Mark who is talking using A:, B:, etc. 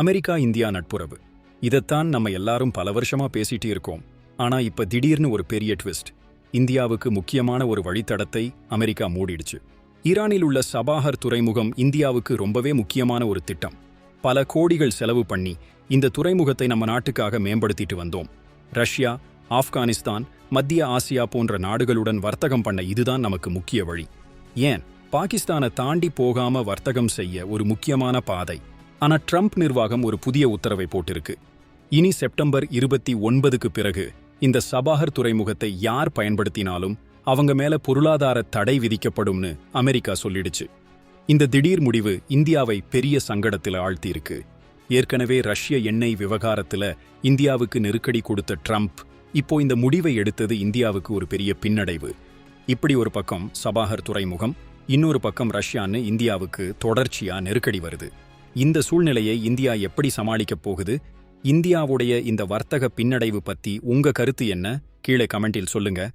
A: America India நட்புறவு. இதைத்தான் நம்ம எல்லாரும் பல வருஷமா பேசிட்டு இருக்கோம். ஆனா இப்ப திடீர்னு ஒரு பெரிய ட்விஸ்ட். இந்தியாவுக்கு முக்கியமான ஒரு வழித்தடத்தை அமெரிக்கா மூடிடுச்சு. ஈரானில் உள்ள சபாஹர் துறைமுகம் இந்தியாவுக்கு ரொம்பவே முக்கியமான ஒரு திட்டம். பல கோடிகள் செலவு பண்ணி இந்த துறைமுகத்தை நம்ம நாட்டுக்காக மேம்படுத்திட்டு வந்தோம். ரஷ்யா ஆப்கானிஸ்தான் மத்திய ஆசியா போன்ற நாடுகளுடன் வர்த்தகம் பண்ண இதுதான் நமக்கு முக்கிய வழி. ஏன்? பாகிஸ்தானை தாண்டி போகாம வர்த்தகம் செய்ய ஒரு முக்கியமான பாதை. ஆனா ட்ரம்ப் நிர்வாகம் ஒரு புதிய உத்தரவை போட்டிருக்கு. இனி செப்டம்பர் இருபத்தி ஒன்பதுக்கு பிறகு இந்த சபாஹர் துறைமுகத்தை யார் பயன்படுத்தினாலும் அவங்க மேல பொருளாதார தடை விதிக்கப்படும்னு அமெரிக்கா சொல்லிடுச்சு. இந்த திடீர் முடிவு இந்தியாவை பெரிய சங்கடத்தில் ஆழ்த்தியிருக்கு. ஏற்கனவே ரஷ்ய எண்ணெய் விவகாரத்துல இந்தியாவுக்கு நெருக்கடி கொடுத்த ட்ரம்ப் இப்போ இந்த முடிவை எடுத்தது இந்தியாவுக்கு ஒரு பெரிய பின்னடைவு. இப்படி ஒரு பக்கம் சபாஹர் துறைமுகம் இன்னொரு பக்கம் ரஷ்யான்னு இந்தியாவுக்கு தொடர்ச்சியா நெருக்கடி வருது. இந்த சூழ்நிலையை இந்தியா எப்படி சமாளிக்கப் போகுது? இந்தியாவுடைய இந்த வர்த்தக பின்னடைவு பத்தி உங்க கருத்து என்ன? கீழே கமெண்டில் சொல்லுங்க.